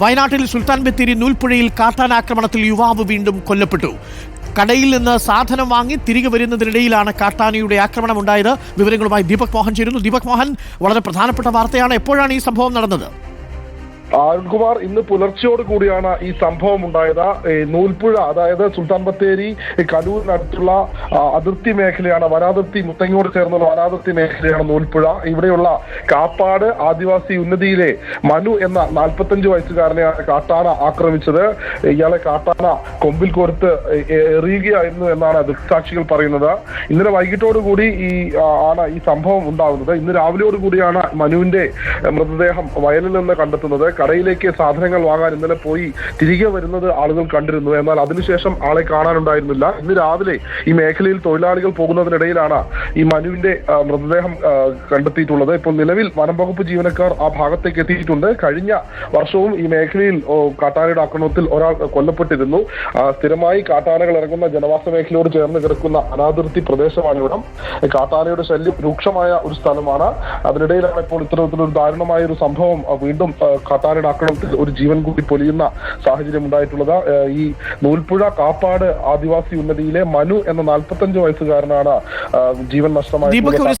വയനാട്ടിൽ സുൽത്താൻ ബത്തേരി നൂൽപ്പുഴയിൽ കാട്ടാൻ ആക്രമണത്തിൽ യുവാവ് വീണ്ടും കൊല്ലപ്പെട്ടു. കടയിൽ നിന്ന് സാധനം വാങ്ങി തിരികെ വരുന്നതിനിടയിലാണ് കാട്ടാനയുടെ ആക്രമണം ഉണ്ടായത്. വിവരങ്ങളുമായി ദീപക് മോഹൻ ചേരുന്നു. ദീപക് മോഹൻ വളരെ പ്രധാനപ്പെട്ട വാർത്തയാണ്. എപ്പോഴാണ് ഈ സംഭവം നടന്നത്? അരുൺകുമാർ ഇന്ന് പുലർച്ചയോട് കൂടിയാണ് ഈ സംഭവം ഉണ്ടായത്. നൂൽപ്പുഴ അതായത് സുൽത്താൻ ബത്തേരി കലൂരിനടുത്തുള്ള അതിർത്തി മേഖലയാണ് വനാതിർത്തി മുത്തങ്ങോട് ചേർന്നുള്ള വനാതിർത്തി മേഖലയാണ് നൂൽപ്പുഴ. ഇവിടെയുള്ള കാപ്പാട് ആദിവാസി ഉന്നതിയിലെ മനു എന്ന നാൽപ്പത്തഞ്ച് വയസ്സുകാരനെയാണ് കാട്ടാന ആക്രമിച്ചത്. ഇയാളെ കാട്ടാന കൊമ്പിൽ കോർത്ത് എറിയുകയായിരുന്നു എന്നാണ് ദൃക്സാക്ഷികൾ പറയുന്നത്. ഇന്നലെ വൈകിട്ടോടുകൂടി ഈ ആണ് ഈ സംഭവം ഉണ്ടാകുന്നത് ഇന്ന് രാവിലെയോടുകൂടിയാണ് മനുവിന്റെ മൃതദേഹം വയലിൽ നിന്ന് കണ്ടെത്തുന്നത്. കടയിലേക്ക് സാധനങ്ങൾ വാങ്ങാൻ ഇന്നലെ പോയി തിരികെ വരുന്നത് ആളുകൾ കണ്ടിരുന്നു. എന്നാൽ അതിനുശേഷം ആളെ കാണാനുണ്ടായിരുന്നില്ല. ഇന്ന് രാവിലെ ഈ മേഖലയിൽ തൊഴിലാളികൾ പോകുന്നതിനിടയിലാണ് ഈ മനുവിന്റെ മൃതദേഹം കണ്ടെത്തിയിട്ടുള്ളത്. ഇപ്പോൾ നിലവിൽ വനം വകുപ്പ് ജീവനക്കാർ ആ ഭാഗത്തേക്ക് എത്തിയിട്ടുണ്ട്. കഴിഞ്ഞ വർഷവും ഈ മേഖലയിൽ കാട്ടാനയുടെ ആക്രമണത്തിൽ ഒരാൾ കൊല്ലപ്പെട്ടിരുന്നു. സ്ഥിരമായി കാട്ടാനകൾ ഇറങ്ങുന്ന ജനവാസ മേഖലയോട് ചേർന്ന് കിടക്കുന്ന അനാതിർത്തി പ്രദേശമാണ് ഇവിടം. കാട്ടാനയുടെ ശല്യം രൂക്ഷമായ ഒരു സ്ഥലമാണ്. അതിനിടയിലാണ് ഇപ്പോൾ ഇത്തരത്തിലൊരു ദാരുണമായ ഒരു സംഭവം വീണ്ടും ആ, കാട്ടാനയുടെ ആക്രമണത്തിൽ ഒരു ജീവൻ കൂടി പൊലിയുന്ന സാഹചര്യം ഉണ്ടായിട്ടുള്ളത്. ഈ നൂൽപ്പുഴ കാപ്പാട് ആദിവാസി ഉന്നതിയിലെ മനു എന്ന നാൽപ്പത്തഞ്ച് വയസ്സുകാരനാണ് ജീവൻ നഷ്ടമായ ദീപക് ഒരു